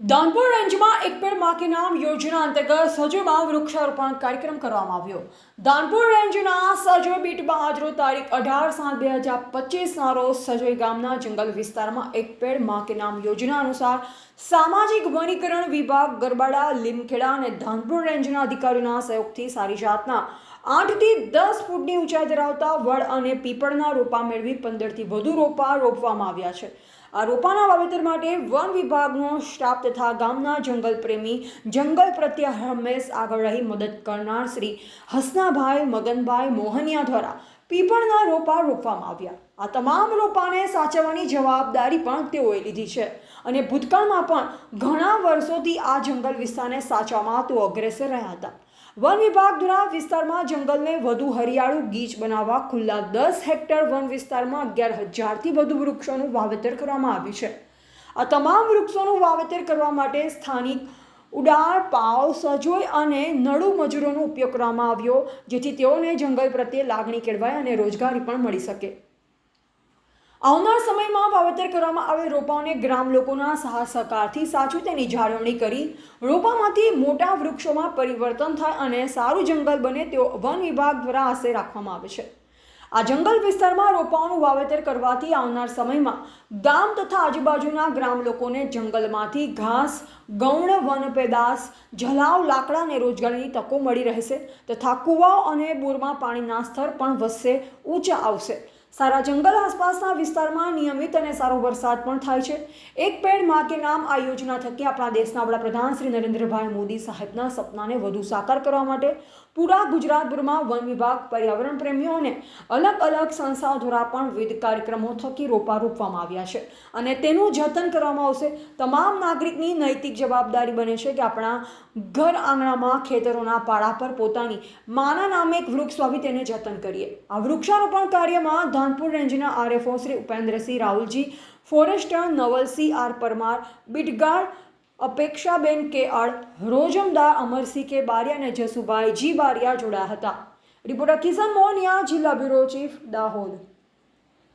દાનપુર રેન્જમાં એક પેડમાં કે નામ યોજના અંતર્ગત સજોમાં વૃક્ષારોપણ કાર્યક્રમ કરવામાં આવ્યો. દાનપુર રેન્જના સજો બીટમાં આજરો તારીખ અઢાર સાત બે હજાર પચીસના રોજ સજોઈ ગામના જંગલ વિસ્તારમાં એક પેડમાં કે નામ યોજના અનુસાર સામાજિક વનીકરણ વિભાગ ગરબાડા, લીમખેડા અને ધાનપુર રેન્જના અધિકારીઓના સહયોગથી સારી જાતના આઠથી દસ ફૂટની ઊંચાઈ ધરાવતા વડ અને પીપળના રોપા મેળવી પંદરથી વધુ રોપા રોપવામાં આવ્યા છે. આ રોપાના વાવેતર માટે વન વિભાગનો સ્ટાફ તથા ગામના જંગલ પ્રેમી, જંગલ પ્રત્યે હંમેશ આગળ રહી મદદ કરનાર શ્રી હસનાભાઈ મગનભાઈ મોહનિયા દ્વારા પીપળના રોપા રોપવામાં આવ્યા. આ તમામ રોપાને સાચવવાની જવાબદારી પણ તેઓએ લીધી છે અને ભૂતકાળમાં પણ ઘણા વર્ષોથી આ જંગલ વિસ્તારને સાચવવામાં તેઓ અગ્રેસર રહ્યા હતા. વન વિભાગ દ્વારા વિસ્તારમાં જંગલને વધુ હરિયાળું ગીચ બનાવવા ખુલ્લા દસ હેક્ટર વન વિસ્તારમાં અગિયાર હજારથી વધુ વૃક્ષોનું વાવેતર કરવામાં આવ્યું છે. આ તમામ વૃક્ષોનું વાવેતર કરવા માટે સ્થાનિક ઉડાર પાવ, સજોઈ અને નળુ મજૂરોનો ઉપયોગ કરવામાં આવ્યો, જેથી તેઓને જંગલ પ્રત્યે લાગણી કેળવાય અને રોજગારી પણ મળી શકે. આવનાર સમયમાં વાવેતર કરવામાં આવેલ રોપાઓને ગ્રામ લોકોના સહાય સહકારથી સાચું તેની જાળવણી કરી રોપામાંથી મોટા વૃક્ષોમાં પરિવર્તન થાય અને સારું જંગલ બને તેઓ વન વિભાગ દ્વારા આશરે રાખવામાં આવે છે. આ જંગલ વિસ્તારમાં રોપાઓનું વાવેતર કરવાથી આવનાર સમયમાં ગામ તથા આજુબાજુના ગ્રામ લોકોને જંગલમાંથી ઘાસ, ગૌણ, વન પેદાશ જલાવ લાકડા અને રોજગારીની તકો મળી રહેશે તથા કૂવાઓ અને બોરમાં પાણીના સ્તર પણ વધશે, ઊંચા આવશે. સારા જંગલ આસપાસના વિસ્તારમાં નિયમિત અને સારો વરસાદ પણ થાય છે. એક પેડમાં કે નામ આ યોજના થકી આપણા દેશના વડાપ્રધાન શ્રી નરેન્દ્રભાઈ મોદી સાહેબના સપનાને વધુ સાકાર કરવા માટે પૂરા ગુજરાતભરમાં વન વિભાગ, પર્યાવરણ પ્રેમીઓ અને અલગ અલગ સંસ્થાઓ દ્વારા પણ વિવિધ કાર્યક્રમો થકી રોપા રોપવામાં આવ્યા છે. અને તેનું જતન કરવામાં આવશે. તમામ નાગરિકની નૈતિક જવાબદારી બને છે કે આપણા ઘર આંગણામાં, ખેતરોના પાડા પર પોતાની માના નામે એક વૃક્ષ વાવી તેને જતન કરીએ. આ વૃક્ષારોપણ કાર્યમાં ધાનપુર રેન્જના RFO Shri Upendrasinh Rahulji, forester Navalsinh R Parmar beat guard Apekshaben કે આડ રોજમદાર અમરસિંહ કે બારિયા અને જસુભાઈ જી બારિયા જોડાયા હતા. રિપોર્ટર કિશન મોહનિયા, જિલ્લા બ્યુરો ચીફ, દાહોદ.